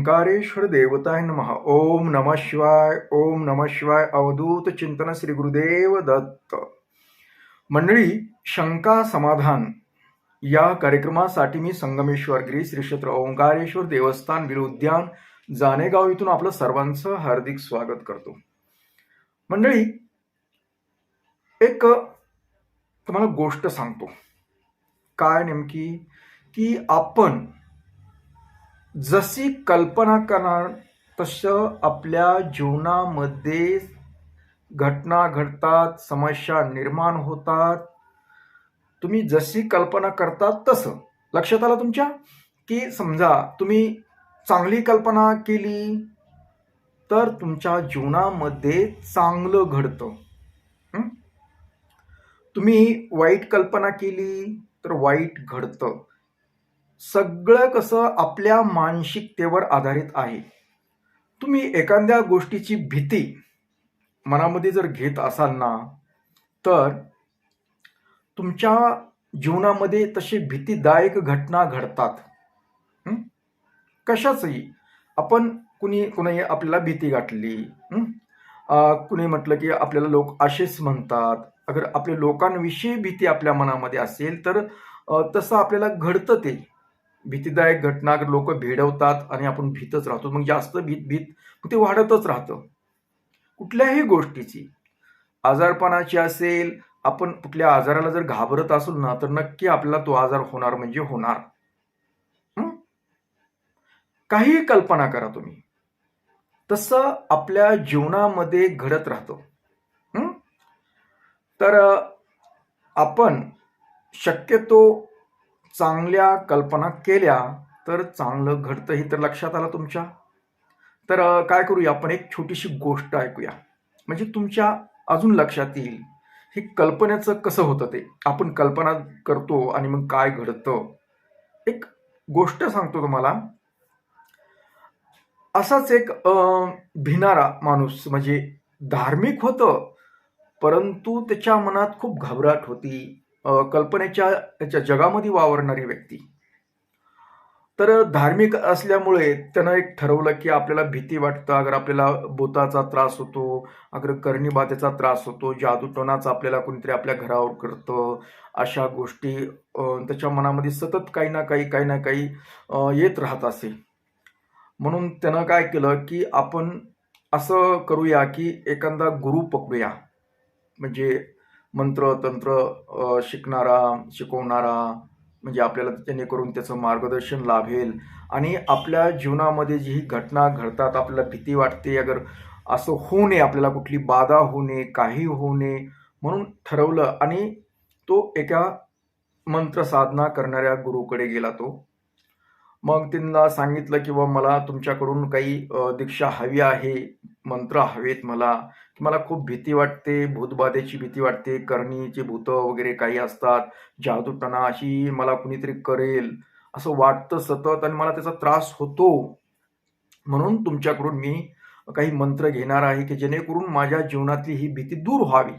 ओंकारेश्वर देवताय महा ओम नमः शिवाय ओम नमः शिवाय अवधूत चिंतन श्री गुरुदेव दत्त मंडळी शंका समाधान या कार्यक्रमासाठी मी संगमेश्वर गिरी श्री क्षेत्र ओंकारेश्वर देवस्थान विरुद्यान उद्यान जानेगाव इथून आपलं सर्वांचं हार्दिक स्वागत करतो मंडळी एक तुम्हाला गोष्ट सांगतो काय नेमकी की आपण जशी कल्पना करणार तसं आपल्या जीवनामध्ये घटना घडतात समस्या निर्माण होतात. तुम्ही जशी कल्पना करतात तसं. लक्षात आलं तुमच्या? की समजा तुम्ही चांगली कल्पना केली तर तुमच्या जीवनामध्ये चांगलं घडतं. तुम्ही वाईट कल्पना केली तर वाईट घडतं. सगळं कसं आपल्या मानसिकतेवर आधारित आहे. तुम्ही एखाद्या गोष्टीची भीती मनामध्ये जर घेत असाल ना तर तुमच्या जीवनामध्ये तसे भीतीदायक घटना घडतात. कशाचही. आपण कुणी कुणी आपल्याला भीती गाठली कुणी म्हटलं की आपल्याला लोक असेच म्हणतात. अगर आपल्या लोकांविषयी भीती आपल्या मनामध्ये असेल तर तसं आपल्याला घडतं ते. भीतीदायक घटना लोक भेडवतात आणि आपण भीतच राहतो. मग जास्त भीत भीत मग ते वाढतच राहतं. कुठल्याही गोष्टीची आजारपणाची असेल आपण कुठल्या आजाराला जर घाबरत असू ना तर नक्की आपल्याला तो आजार होणार म्हणजे होणार. काहीही कल्पना करा तुम्ही. तसं आपल्या जीवनामध्ये घडत राहतो. तर आपण शक्यतो चांगल्या कल्पना केल्या तर चांगलं घडतं हे तर लक्षात आलं तुमच्या? तर काय करूया आपण? एक छोटीशी गोष्ट ऐकूया. म्हणजे तुमच्या अजून लक्षात येईल हे कल्पनेचं कसं होतं ते? आपण कल्पना करतो आणि मग काय घडतं? एक गोष्ट सांगतो तुम्हाला. असाच एक भिनारा भिणारा माणूस म्हणजे धार्मिक होतं परंतु त्याच्या मनात खूप घबराट होती. कल्पनेच्या याच्या जगामध्ये वावरणारी व्यक्ती. तर धार्मिक असल्यामुळे त्यानं एक ठरवलं की आपल्याला भीती वाटतं अगर आपल्याला भूताचा त्रास होतो अगर कर्णीबाधेचा त्रास होतो जादूटोणाचा आपल्याला कोणीतरी आपल्या घरावर करतं अशा गोष्टी त्याच्या मनामध्ये सतत काही ना काही काही ना काही येत राहत असे म्हणून त्यानं काय केलं की आपण असं करूया की एखादा गुरु पकडूया. म्हणजे मंत्र तंत्र शिकणारा शिकवणारा म्हणजे आपल्याला जेणेकरून त्याचं मार्गदर्शन लाभेल. आणि आपल्या जीवनामध्ये जी ही घटना घडतात आपल्याला भीती वाटते अगर असं होऊ नये आपल्याला कुठली बाधा होऊ नये काही होऊ नये म्हणून ठरवलं आणि तो एका मंत्र साधना करणाऱ्या गुरुकडे गेला तो. मग त्यांना सांगितलं की मला तुमच्याकडून काही दीक्षा हवी आहे मंत्र हवेत मला मला खूप भीती वाटते भूतबाधेची भीती वाटते करणीचे भूतं वगैरे काही असतात जादूटणा अशी मला कुणीतरी करेल असं वाटतं सतत आणि मला त्याचा त्रास होतो. म्हणून तुमच्याकडून मी काही मंत्र घेणार आहे की जेणेकरून माझ्या जीवनातली ही भीती दूर व्हावी.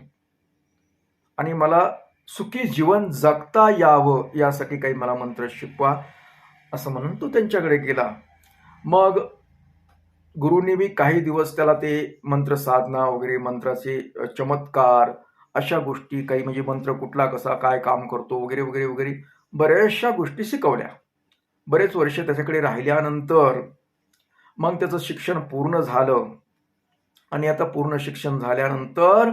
आणि मला सुखी जीवन जगता यावं यासाठी काही मला मंत्र शिकवा असं म्हणून तो त्यांच्याकडे गेला. मग गुरुंनी बी काही दिवस त्याला ते मंत्र साधना वगैरे मंत्राचे चमत्कार अशा गोष्टी काही म्हणजे मंत्र कुठला कसा काय काम करतो वगैरे वगैरे वगैरे बऱ्याचशा गोष्टी शिकवल्या. बरेच वर्ष त्याच्याकडे राहिल्यानंतर मग त्याचं शिक्षण पूर्ण झालं. आणि आता पूर्ण शिक्षण झाल्यानंतर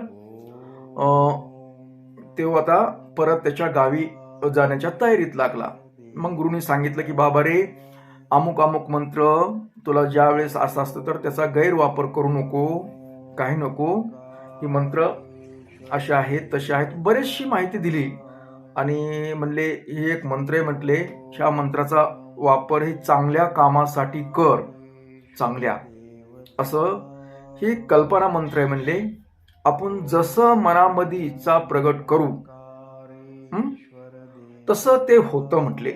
तो आता परत त्याच्या गावी जाण्याच्या तयारीत लागला. मग गुरुनी सांगितलं की बाबा रे अमुक अमुक मंत्र तुला ज्या वेळेस असं असतं तर त्याचा गैरवापर करू नको काही नको. ही मंत्र असे आहेत तसे आहेत. बरेचशी माहिती दिली. आणि म्हणले हे एक मंत्र आहे म्हटले ह्या मंत्राचा वापर हे चांगल्या कामासाठी कर. चांगल्या. असं ही कल्पना मंत्र आहे म्हणले. आपण जसं मनामध्ये इच्छा प्रगट करू तसं ते होतं म्हटले.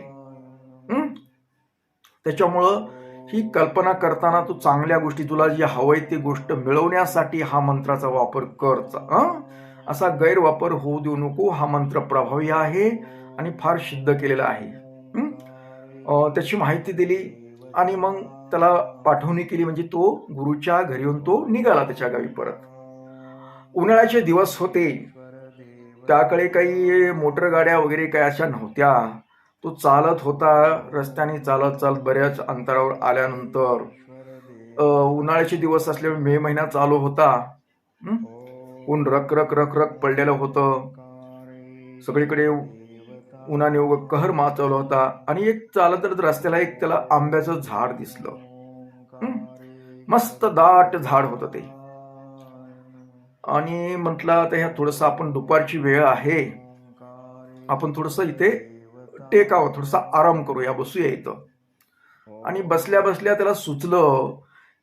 त्याच्यामुळं ही कल्पना करताना तू चांगल्या गोष्टी तुला जी हवंय ती गोष्ट मिळवण्यासाठी हा मंत्राचा वापर कर असा गैरवापर होऊ देऊ नको. हा मंत्र प्रभावी आहे आणि फार सिद्ध केलेला आहे त्याची माहिती दिली आणि मग त्याला पाठवणी केली. म्हणजे तो गुरुच्या घरी येऊन तो निघाला त्याच्या गावी परत. उन्हाळ्याचे दिवस होते. त्याकडे काही मोटर गाड्या वगैरे काही अशा नव्हत्या. तो चालत होता रस्त्याने चालत चालत बऱ्याच अंतरावर आल्यानंतर. उन्हाळ्याचे दिवस असल्यामुळे मे महिना चालू होता. ऊन रक रक रक रक पडलेलं होतं. सगळीकडे उन्हाने कहर माचवला होता आणि एक चालत रस्त्याला एक त्याला आंब्याचं झाड दिसलं. मस्त दाट झाड होतं ते. आणि म्हटलं आता ह्या थोडस आपण दुपारची वेळ आहे. आपण थोडस इथे टेकावं थोडासा आराम करूया बसूया इथं. आणि बसल्या बसल्या त्याला सुचलं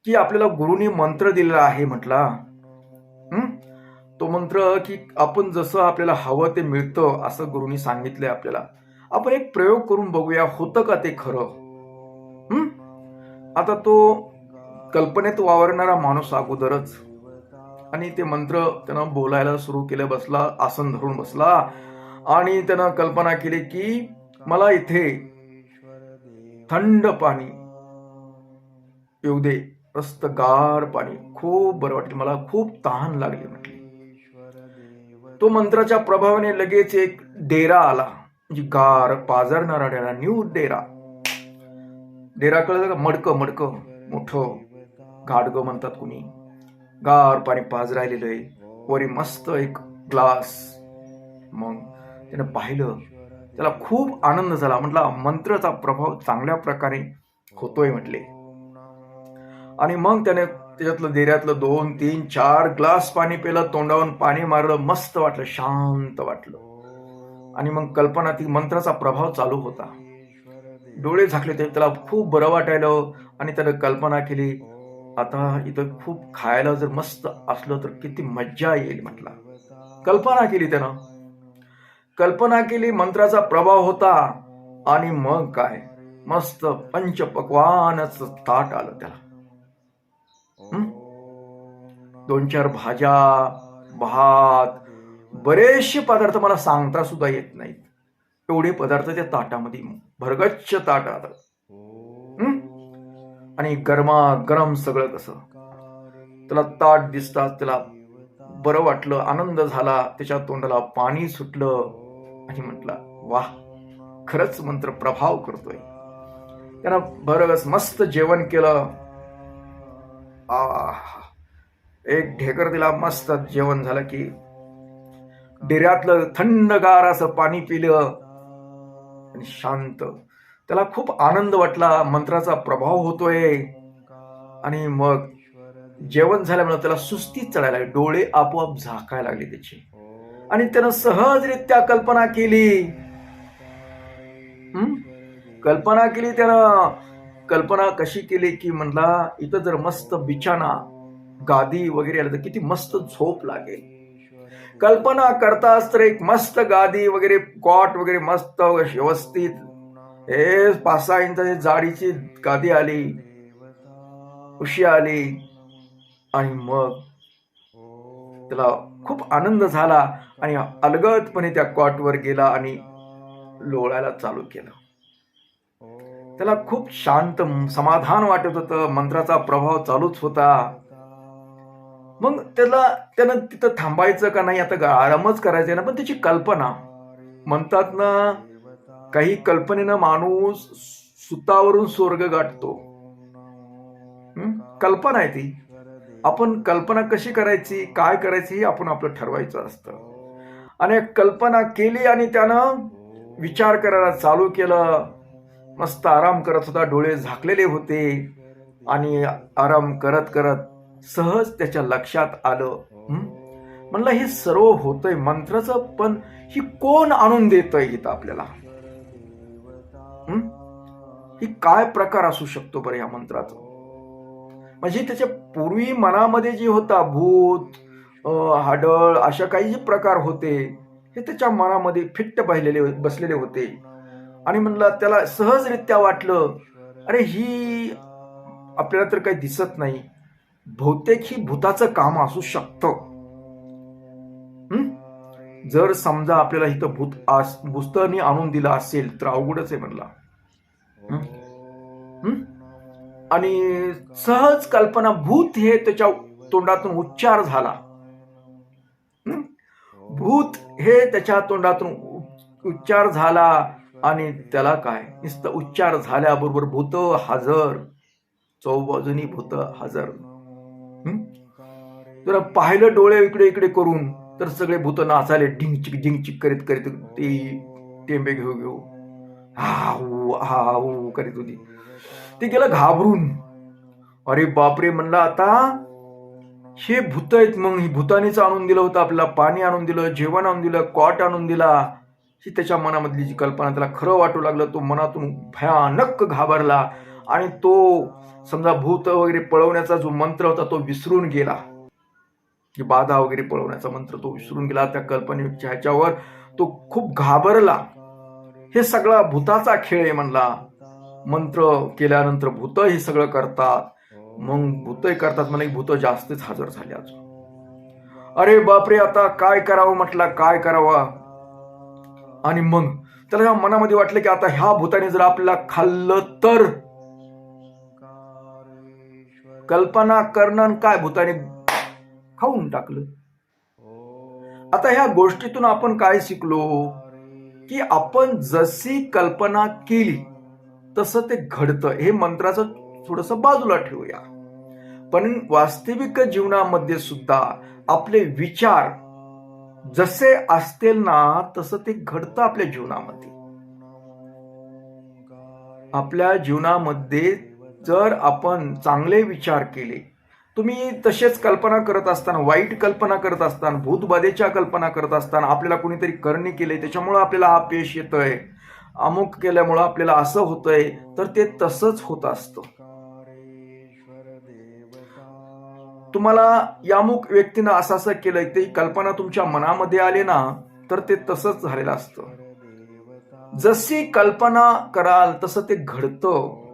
की आपल्याला गुरुनी मंत्र दिलेला आहे म्हटला. हं? तो मंत्र की आपण जसं आपल्याला हवं ते मिळतं असं गुरुनी सांगितलंय आपल्याला. आपण एक प्रयोग करून बघूया होतं का ते खरं? हं? आता तो कल्पनेत वावरणारा माणूस अगोदरच. आणि ते मंत्र त्यानं बोलायला सुरू केलं बसला आसन धरून बसला. आणि त्यानं कल्पना केली की मला इथे थंड पाणी येऊ दे मस्त गार पाणी. खूप बरं वाटलं. मला खूप तहान लागली म्हटली. तो मंत्राच्या प्रभावाने लगेच एक डेरा आला. म्हणजे गार पाजरणारा डेरा न्यू डेरा. डेरा कळलं का? मडकं मडकं. मोठं. गाडगं म्हणतात कुणी. गार पाणी पाजरायलेलं आहे. वरी मस्त एक ग्लास. मग त्यानं पाहिलं. त्याला खूप आनंद झाला. म्हटला मंत्राचा प्रभाव चांगल्या प्रकारे होतोय म्हटले. आणि मग त्याने त्याच्यातलं देऱ्यातलं दोन तीन चार ग्लास पाणी पेलं तोंडावरून पाणी मारलं मस्त वाटलं शांत वाटलं. आणि मग कल्पना ती मंत्राचा प्रभाव चालू होता. डोळे झाकले ते त्याला खूप बरं वाटायलं आणि त्यानं कल्पना केली आता इथं खूप खायला जर मस्त असलं तर किती मज्जा येईल म्हटला. कल्पना केली त्यानं. कल्पना केली मंत्राचा प्रभाव होता. आणि मग काय? मस्त पंच पकवानच ताट आलं त्याला. दोन चार भाज्या भात बरेचसे पदार्थ मला सांगता सुद्धा येत नाहीत. एवढे पदार्थ त्या ताटामध्ये भरगच्छ ताट आलं. आणि गरमा गरम सगळं कसं त्याला ताट दिसतात त्याला बरं वाटलं आनंद झाला त्याच्या तोंडाला पाणी सुटलं. आणि म्हटलं वाह खरंच मंत्र प्रभाव करतोय. त्यानं बरंच मस्त जेवण केलं. आह एक ढेकर दिला मस्त जेवण झालं की डेऱ्यातलं थंडगार असं पाणी पिलं आणि शांत. त्याला खूप आनंद वाटला मंत्राचा प्रभाव होतोय. आणि मग जेवण झाल्यामुळे त्याला सुस्ती चढायला लागली डोळे आपोआप झाकायला लागले त्याचे. आणि त्यानं सहजरित्या कल्पना केली. कल्पना केली त्यानं. कल्पना कशी केली की म्हणला इथं जर मस्त बिछाना गादी वगैरे आलं तर किती मस्त झोप लागेल. कल्पना करताच तर एक मस्त गादी वगैरे कॉट वगैरे मस्त व्यवस्थित. हे पाच सहा इंच जाडीची गादी आली उशी आली आणि मग त्याला खूप आनंद झाला आणि अलगदपणे त्या कॉटवर गेला आणि लोळायला चालू केलं. त्याला खूप शांत समाधान वाटत होतं. मंत्राचा प्रभाव चालूच होता. मग त्याला त्यानं तिथं थांबायचं का नाही? आता आरामच करायचा ना? पण त्याची कल्पना. म्हणतात ना काही कल्पनेनं माणूस सुतावरून स्वर्ग गाठतो. कल्पना आहे ती. आपण कल्पना कशी करायची काय करायची हे आपण आपलं ठरवायचं असतं. आणि कल्पना केली आणि त्यानं विचार करायला चालू केलं. मस्त आराम करत होता डोळे झाकलेले होते. आणि आराम करत करत सहज त्याच्या लक्षात आलं. म्हणलं हे सर्व होतंय मंत्राचं पण ही कोण आणून देतंय इथं आपल्याला? ही काय प्रकार असू शकतो बरं या मंत्राचा? म्हणजे त्याच्या पूर्वी मनामध्ये जे होता भूत हाडळ अशा काही जे प्रकार होते हे त्याच्या मनामध्ये फिट्ट बहिलेले बसलेले होते. आणि म्हणलं त्याला सहजरित्या वाटलं अरे ही आपल्याला तर काही दिसत नाही. बहुतेक ही भूताचं काम असू शकतं. जर समजा आपल्याला इथं भूत आस भूतनी आणून दिलं असेल तर अवघडच आहे म्हणला. आणि सहज कल्पना भूत हे त्याच्या तोंडातून उच्चार झाला. भूत हे त्याच्या तोंडातून उच्चार झाला आणि त्याला काय? नुसतं उच्चार झाल्याबरोबर भूत हजर. चौबाजूनी भूत हजर. तर जरा पाहिलं डोळे इकडे इकडे करून तर सगळे भूत नाचाले ढिंगचिक ढिंगचिक करीत करीत ते टेंबे घेऊ घेऊ. हा हा करीत होती. ते गेलं घाबरून. अरे बापरे म्हणलं आता हे भूत आहेत मग. ही भूतानीच आणून दिलं होतं आपल्याला पाणी आणून दिलं जेवण आणून दिलं कॉट आणून दिला. ही त्याच्या मनामधली जी कल्पना त्याला खरं वाटू लागलं तो मनातून भयानक घाबरला. आणि तो समजा भूत वगैरे पळवण्याचा जो मंत्र होता तो विसरून गेला. की बाधा वगैरे पळवण्याचा मंत्र तो विसरून गेला. त्या कल्पनेच्या ह्याच्यावर तो खूप घाबरला. हे सगळा भूताचा खेळ आहे म्हणला. मंत्र केल्यानंतर भूत हे सगळं करतात. मग भूतही करतात मला भूत जास्तच हजर झाले अजून. अरे बापरे आता काय करावं म्हटलं काय करावं? आणि मग त्याला ह्या मनामध्ये वाटलं की आता ह्या भूताने जर आपल्याला खाल्लं तर? कल्पना करणं काय भूताने खाऊन टाकलं? आता ह्या गोष्टीतून आपण काय शिकलो? की आपण जशी कल्पना केली तसं ते घडतं. हे मंत्राचं थोडस बाजूला ठेवूया. पण वास्तविक जीवनामध्ये सुद्धा आपले विचार जसे असतील ना तसं ते घडतं आपल्या जीवनामध्ये. आपल्या जीवनामध्ये जर आपण चांगले विचार केले तुम्ही तसेच कल्पना करत असताना वाईट कल्पना करत असताना भूतबाधेच्या कल्पना करत असताना आपल्याला कोणीतरी करणे केले त्याच्यामुळं आपल्याला हा पेश येतोय. अमुक केल्यामुळं आपल्याला असं होतंय तर ते तसंच होत असतं. तुम्हाला यामुक व्यक्तीनं असं असं केलंय ते कल्पना तुमच्या मनामध्ये आले ना तर ते तसंच झालेलं असतं. जशी कल्पना कराल तसं ते घडतं.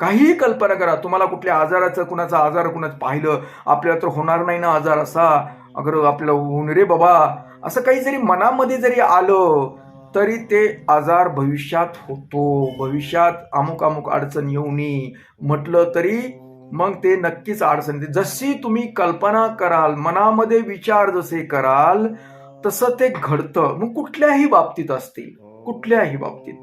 काहीही कल्पना करा. तुम्हाला कुठल्या आजाराचं कुणाचा आजार कुणाचं पाहिलं आपल्याला तर होणार नाही ना आजार असा. अगर आपल्याला होऊन रे बाबा असं काही जरी मनामध्ये जरी आलं तरी ते आजार भविष्यात होतो. भविष्यात अमुक अमुक अडचण येऊ नये म्हटलं तरी मग ते नक्कीच अडचण येते. जशी तुम्ही कल्पना कराल मनामध्ये विचार जसे कराल तसं ते घडतं. मग कुठल्याही बाबतीत असतील. कुठल्याही बाबतीत.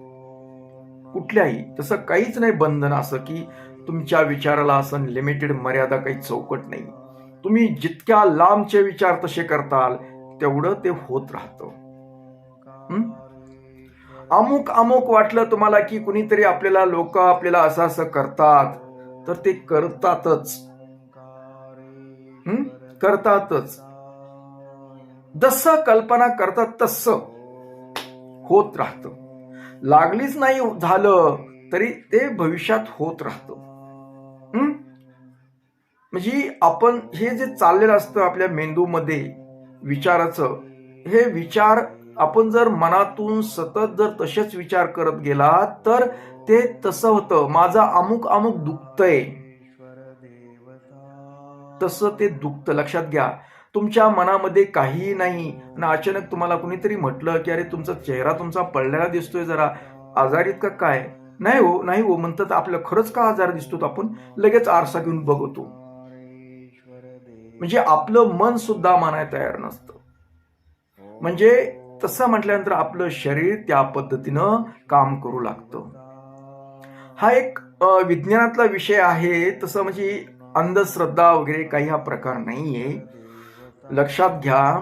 कुठल्याही. तसं काहीच नाही बंधन असं की तुमच्या विचाराला असं लिमिटेड मर्यादा काही चौकट नाही. तुम्ही जितक्या लांबचे विचार तसे करताल तेवढं ते होत राहतं. अमुक अमुक वाटलं तुम्हाला की कुणीतरी आपल्याला लोक आपल्याला असं असं करतात तर ते करतातच. करतातच. जसं कल्पना करतात तसं होत राहतं. लागलीच नाही झालं तरी ते भविष्यात होत राहतं. म्हणजे आपण हे जे चाललेलं असतं आपल्या मेंदूमध्ये विचाराचं हे विचार आपण जर मनातून सतत जर तसेच विचार करत गेला तर ते तसं होतं. माझा अमुक अमुक दुखतंय. तसं ते दुखतं. लक्षात घ्या. तुमच्या मनामध्ये काहीही नाही. आणि अचानक तुम्हाला कुणीतरी म्हटलं की अरे तुमचा चेहरा तुमचा पडलेला दिसतोय जरा. आजारीत का काय? नाही हो नाही हो. म्हणतात आपलं खरंच का आजार दिसतो आपण? लगेच आरसा घेऊन बघतो. म्हणजे आपलं मन सुद्धा मानाय तयार नसतं. म्हणजे तसं म्हटल्यानंतर आपलं शरीर त्या पद्धतीनं काम करू लागतं. हा एक विज्ञानातला विषय आहे. तसं म्हणजे अंधश्रद्धा वगैरे काही हा प्रकार नाहीये. लक्षात घ्या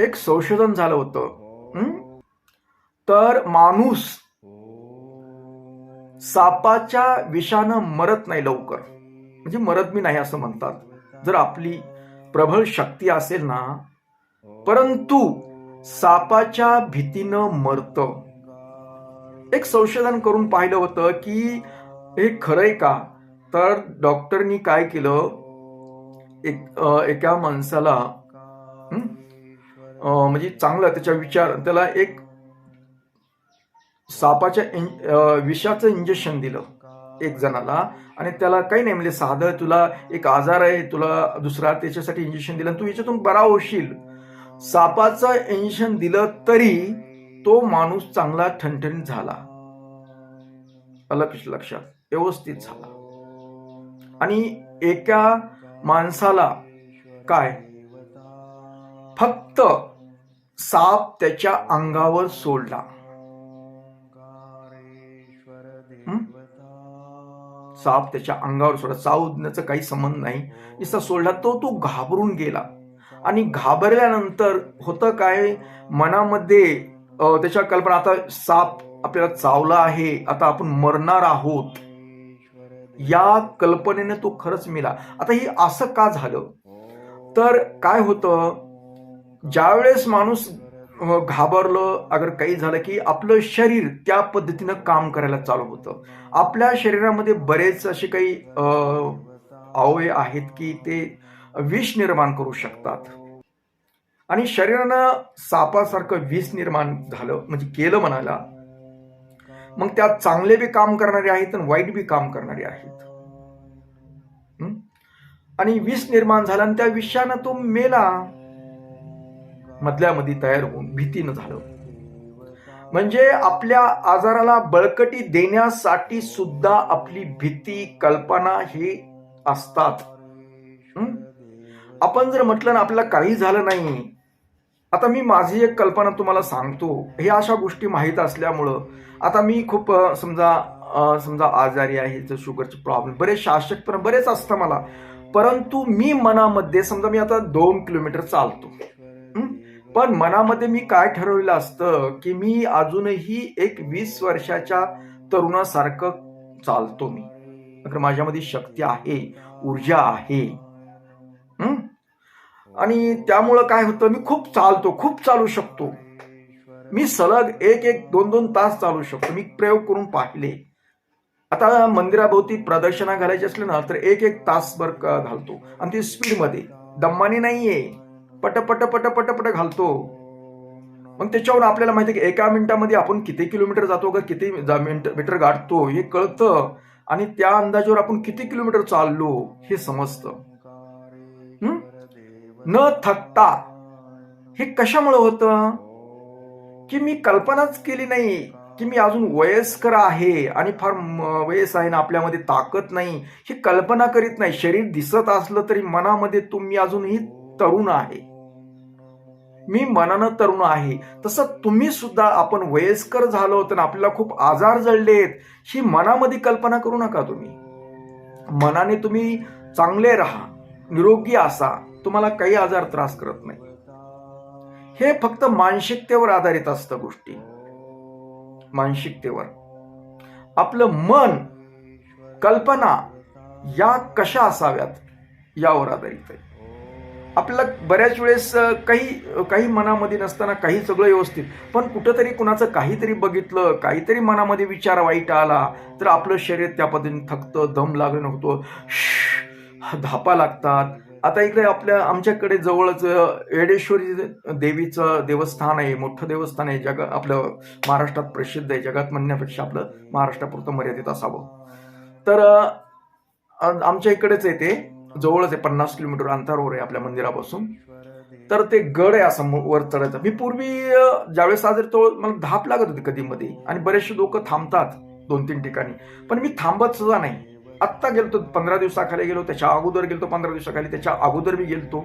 एक संशोधन झालं होतं. तर माणूस सापाच्या विषानं मरत नाही लवकर. म्हणजे मरत मी नाही असं म्हणतात. जर आपली प्रबळ शक्ती असेल ना परंतु सापाच्या भीतीनं मरत. एक संशोधन करून पाहिलं होतं की हे खरंय का? तर डॉक्टरनी काय केलं? एक एका माणसाला म्हणजे चांगला त्याच्या विचार त्याला एक सापाच्या विषाचं इंजेक्शन दिलं. एक जणाला. आणि त्याला काही नाही म्हणजे साधं तुला एक आजार आहे तुला दुसरा त्याच्यासाठी इंजेक्शन दिलं तू याच्यातून बरा होशील. सापाचं इंजेक्शन दिलं तरी तो माणूस चांगला ठणठणीत झाला. अलक्ष लक्षात? व्यवस्थित झाला. आणि एका माणसाला काय? फक्त साप त्याच्या अंगावर सोडला. साप त्याच्या अंगावर सोडला चावण्याचा काही संबंध नाही. नुसता सोडला तो तो घाबरून गेला. आणि घाबरल्यानंतर होतं काय? मनामध्ये त्याच्या कल्पना आता साप आपल्याला चावला आहे आता आपण मरणार आहोत. या कल्पनेने तो खरंच मिला. आता ही असं का झालं? तर काय होतं? ज्यावेळेस माणूस घाबरलं. अगर काही झालं की आपलं शरीर त्या पद्धतीनं काम करायला चालू होतं. आपल्या शरीरामध्ये बरेच असे काही अ, अवयव आहेत की ते विष निर्माण करू शकतात. आणि शरीरानं सापासारखं विष निर्माण झालं म्हणजे केलं म्हणायला मग त्यात चांगले बी काम करणारे आहेत आणि वाईट बी काम करणारे आहेत. आणि विष निर्माण झाला आणि त्या विषानं तो मेला. मधल्यामध्ये तयार होऊन भीतीनं झालं म्हणजे आपल्या आजाराला बळकटी देण्यासाठी सुद्धा आपली भीती कल्पना हे असतात. आपण जर म्हटलं ना आपल्याला काही झालं नाही. आता मी माझी एक कल्पना तुम्हाला सांगतो. हे अशा गोष्टी माहीत असल्यामुळं आता मी खूप समजा समजा आजारी आहे जर शुगरचे प्रॉब्लेम बरेच शासक पण बरेच असतं मला. परंतु मी मनामध्ये समजा मी आता दोन किलोमीटर चालतो. पण मनामध्ये मी काय ठरवलेलं असतं की मी अजूनही एक वीस वर्षाच्या तरुणासारखं चालतो मी. तर माझ्यामध्ये शक्ती आहे ऊर्जा आहे. आणि त्यामुळं काय होतं मी खूप चालतो खूप चालू शकतो. मी सलग एक एक दोन दोन तास चालू शकतो. मी प्रयोग करून पाहिले. आता मंदिराभोवती प्रदक्षिणा घालायची असले ना तर एक एक तासभर क- घालतो. आणि ती स्पीडमध्ये. दम्मानी नाहीये. पट पट पट पट पट घालतो. मग त्याच्यावर आपल्याला माहिती आहे की एका मिनिटामध्ये आपण किती किलोमीटर जातो का किती जा- मीटर गाठतो हे कळतं. आणि त्या अंदाजावर आपण किती किलोमीटर चाललो हे समजतं. न थकता. हे कशामुळे होतं? की मी कल्पनाच केली नाही की मी अजून वयस्कर आहे आणि फार वयस आहे ना आपल्यामध्ये ताकद नाही. ही कल्पना करीत नाही. शरीर दिसत असलं तरी मनामध्ये तुम्ही अजूनही तरुण आहे. मी मनानं तरुण आहे. तसं तुम्ही सुद्धा आपण वयस्कर झालो तर आपल्याला खूप आजार जळलेत ही मनामध्ये कल्पना करू नका तुम्ही. मनाने तुम्ही चांगले राहा निरोगी असा तुम्हाला काही आजार त्रास करत नाही. हे फक्त मानसिकतेवर आधारित असतं गोष्टी. मानसिकतेवर. आपलं मन कल्पना या कशा असाव्यात यावर आधारित आहे. आपल्याला बऱ्याच वेळेस काही काही मनामध्ये नसताना काही सगळं व्यवस्थित. पण कुठंतरी कुणाचं काहीतरी बघितलं काहीतरी मनामध्ये विचार वाईट आला तर आपलं शरीर त्या पद्धतीने थकतं दम लागणं होतो. धापा लागतात. आता इकडे आपल्या आमच्याकडे जवळच येडेश्वरी देवीचं देवस्थान आहे मोठं देवस्थान आहे जग आपलं महाराष्ट्रात प्रसिद्ध आहे जगात म्हणण्यापेक्षा आपलं महाराष्ट्रापुरतं मर्यादित असावं. तर आमच्या इकडेच आहे ते. जवळच आहे पन्नास किलोमीटर अंतरावर आहे आपल्या मंदिरापासून. तर ते गड आहे असं वर चढायचं. मी पूर्वी ज्यावेळेस आजार तो मला धाप लागत होती कधी मध्ये आणि बरेचसे लोक थांबतात दोन तीन ठिकाणी. पण मी थांबत सुद्धा नाही. आत्ता गेलतो पंधरा दिवसाखाली गेलो त्याच्या अगोदर गेलतो पंधरा दिवसाखाली त्याच्या अगोदर मी गेलतो.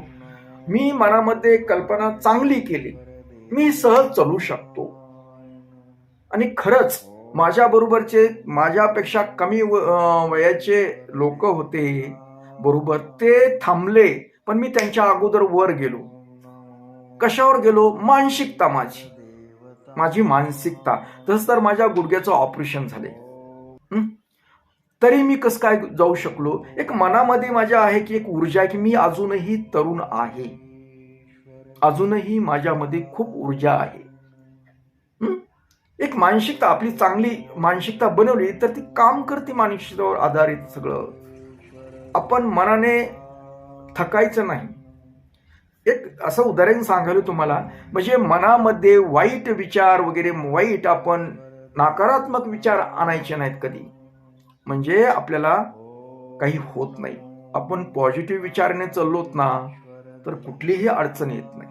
मी मनामध्ये कल्पना चांगली केली. मी सहज चालू शकतो. आणि खरंच माझ्या बरोबरचे माझ्यापेक्षा कमी व- वयाचे लोक होते बरोबर. ते थांबले पण मी त्यांच्या अगोदर वर गेलो. कशावर गेलो? मानसिकता माझी. माझी मानसिकता. तसं तर माझ्या गुडघ्याचं ऑपरेशन झाले. तरी मी कसं काय जाऊ शकलो? एक मनामध्ये माझ्या आहे की एक ऊर्जा आहे की मी अजूनही तरुण आहे. अजूनही माझ्यामध्ये खूप ऊर्जा आहे. एक मानसिकता आपली चांगली मानसिकता बनवली तर ती काम करते मानसिकतेवर आधारित सगळं. आपण मनाने थकायचं नाही. एक असं उदाहरण सांगायला तुम्हाला म्हणजे मनामध्ये वाईट विचार वगैरे वाईट आपण नकारात्मक विचार आणायचे नाहीत कधी. म्हणजे आपल्याला काही होत नाही. आपण पॉझिटिव्ह विचाराने चाललोत ना तर कुठलीही अडचण येत नाही.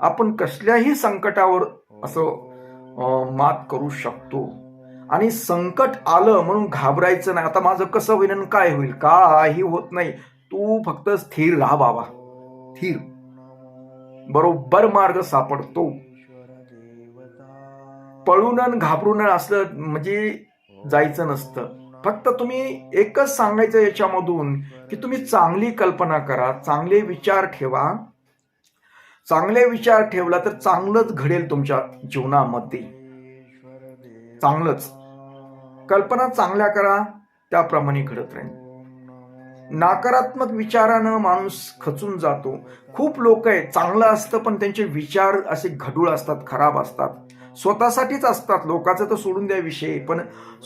आपण कसल्याही संकटावर असं मात करू शकतो. आणि संकट आलं म्हणून घाबरायचं नाही. आता माझं कसं होईल आणि काय होईल? काही होत नाही. तू फक्त स्थिर राहा बाबा. स्थिर. बरोबर मार्ग सापडतो. पळून घाबरून असलं म्हणजे जायचं नसतं. फक्त तुम्ही एकच सांगायचं याच्यामधून की तुम्ही चांगली कल्पना करा चांगले विचार ठेवा. चांगले विचार ठेवला तर चांगलंच घडेल तुमच्या जीवनामध्ये. चांगलंच. कल्पना चांगल्या करा त्याप्रमाणे घडत राहील. नकारात्मक विचारानं माणूस खचून जातो. खूप लोक आहे चांगलं असतं पण त्यांचे विचार असे घडूळ असतात खराब असतात. स्वतःसाठीच असतात लोकांचं तर सोडून द्या विषय पण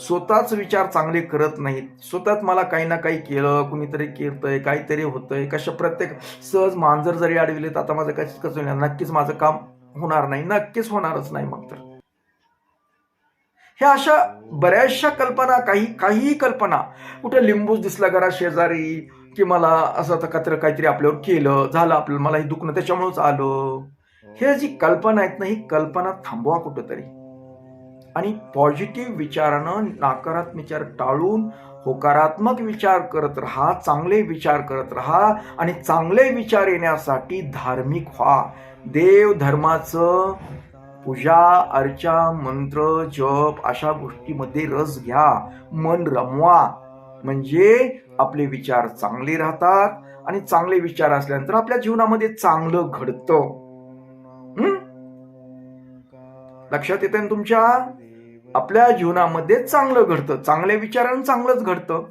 स्वतःच विचार चांगले करत नाहीत. स्वतःच मला काही ना काही केलं कुणीतरी केलतंय काहीतरी होतंय कशा प्रत्येक सहज मांजर जरी अडविले तर आता माझं कसं कसं नक्कीच माझं काम होणार नाही नक्कीच होणारच नाही मग तर. ह्या अशा बऱ्याचशा कल्पना काही काहीही कल्पना कुठं लिंबूच दिसला घरा शेजारी की मला असं आता कत्र काहीतरी आपल्यावर केलं झालं आपलं मला हे दुखणं त्याच्यामुळेच आलं. हे जी कल्पना आहेत ना ही कल्पना थांबवा कुठंतरी. आणि पॉझिटिव्ह विचारानं नकारात्मक विचार टाळून होकारात्मक विचार करत राहा चांगले विचार करत राहा आणि चांगले विचार येण्यासाठी धार्मिक व्हा. देव धर्माचं पूजा अर्चा मंत्र जप अशा गोष्टीमध्ये रस घ्या मन रमवा. म्हणजे आपले विचार चांगले राहतात आणि चांगले विचार असल्यानंतर आपल्या जीवनामध्ये चांगलं घडतं. लक्षात येते ना तुमच्या? आपल्या जीवनामध्ये चांगलं घडतं. चांगल्या विचारानं चांगलंच घडतं.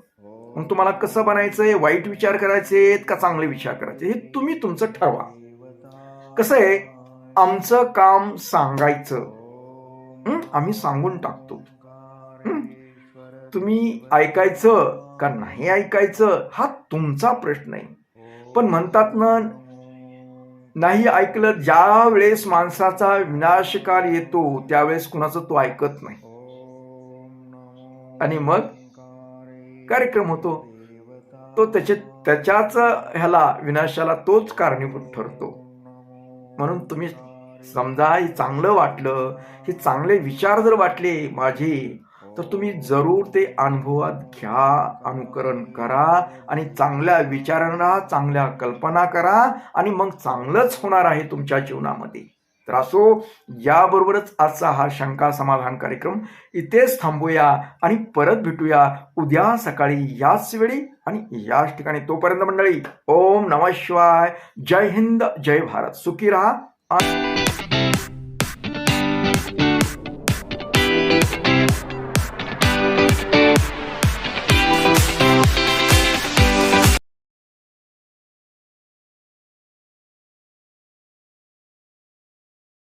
मग तुम्हाला कसं बनायचंय? वाईट विचार करायचे का चांगले विचार करायचे? हे तुम्ही तुमचं ठरवा. कसं आहे? आमचं काम सांगायचं. आम्ही सांगून टाकतो. तुम्ही ऐकायचं का नाही ऐकायचं हा तुमचा प्रश्न आहे. पण म्हणतात ना नाही ऐकलं ज्या वेळेस माणसाचा विनाशकार येतो त्यावेळेस कुणाचं तो ऐकत नाही. आणि मग कार्यक्रम होतो. तो त्याच्या त्याच्याच ह्याला विनाशाला तोच कारणीभूत ठरतो. म्हणून तुम्ही समजा हे चांगलं वाटलं हे चांगले विचार जर वाटले माझे तर तुम्ही जरूर ते अनुभवात घ्या अनुकरण करा आणि चांगल्या विचारांना चांगल्या कल्पना करा आणि मग चांगलंच होणार आहे तुमच्या जीवनामध्ये. तर असो याबरोबरच आजचा हा शंका समाधान कार्यक्रम इथेच थांबूया आणि परत भेटूया उद्या सकाळी याच वेळी आणि याच ठिकाणी. तोपर्यंत मंडळी ओम नमः शिवाय. जय हिंद जय भारत. सुखी राहा. आणि